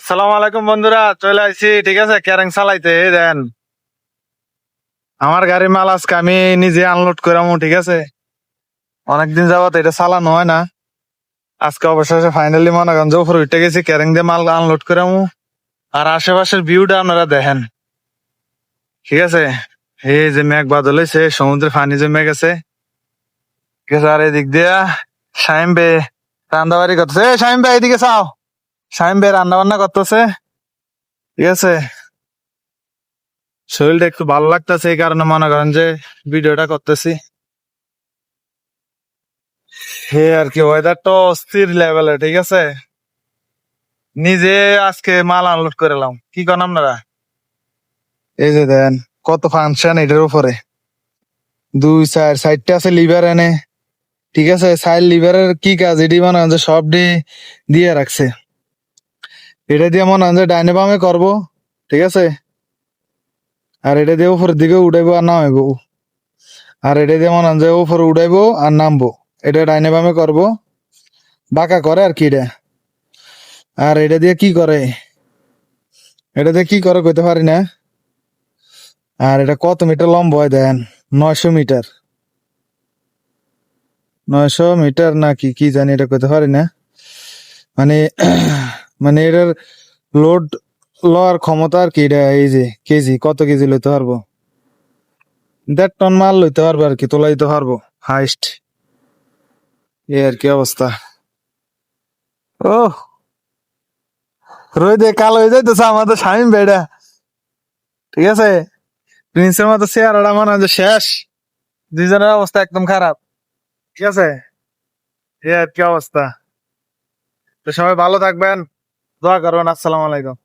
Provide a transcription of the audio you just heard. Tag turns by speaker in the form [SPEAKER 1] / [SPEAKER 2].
[SPEAKER 1] আসসালামু আলাইকুম বন্ধুরা, চলে আসছি ঠিক আছে? ক্যারেং চালাইতে দেন। আমার গাড়ি মাল আজকে আমি নিজে আনলোড করামু, ঠিক আছে? অনেকদিন যাবত এটা চালানো হয় না। আজকে অবশেষে ফাইনালি মনে করেন উপরে উঠে গেছি, ক্যারেং দিয়ে মাল আনলোড করামু। আর আশেপাশের ভিউটা আপনারা দেখেন। ঠিক আছে? এই যে মেঘ বাদল হয়েছে সমুদ্রে পানি জমে গেছে। ঠিক আছে? আর এদিক দিয়া শাইম বে রান্দাবাড়ি করতেছে। এ শাইম বে এদিকে চাও। শাইম বে রান্না বান্না করতেছে। ঠিক আছে? শরীরটা একটু ভালো লাগতেছে এই কারণে মনে করেন যে ভিডিওটা করতেছি। হে আর কি ওয়েদারটা অস্থির লেভেলে ঠিক আছে? নিজে আজকে মাল আনলোড করলাম কি করেন আপনারা? এই যে দেন, কত ফাংশন এটার উপরে। দুই, চার সাইডটা আছে লিভার এনে। ঠিক আছে? সাইড লিভারের কি কাজ? এটি মনে সব দিয়ে রাখছে। এটা দিয়ে মনে হয় ডাইনে বামে করব, ঠিক আছে? আর এটা দিয়ে উপরের দিকে উঠাইবো আর নামাইবো। আর এটা দিয়ে মনে হয় যে উপরে উঠাইবো আর নামবো। এটা ডাইনে বামে করব। বাঁকা করে আর কি এটা? আর এটা দিয়ে কি করে? এটা দিয়ে কি করে কইতে পারি না। আর এটা কত মিটার লম্বা হয় দেন? নয়শো মিটার। নয়শো মিটার না কি কি জানি এটা কইতে পারি না। মানে মানে এটার লোড লওয়ার ক্ষমতা আর কি, এটা এই যে কেজি, কত কেজি লইতে পারব? দেড় টন মাল লইতে পারব আর কি তোলা দিতে পারব হাইস্ট এই আর কি অবস্থা। ও রোদে কালো হয়ে যাইতেছে আমাদের স্বামী বেড়া ঠিক আছে? প্রিন্সের মতো চেহারাটা মনে হয় শেষ। দুইজনের অবস্থা একদম খারাপ। ঠিক আছে? এ আর কি অবস্থা। তো সবাই ভালো থাকবেন। দোয়া করবেন আসসালামু আলাইকুম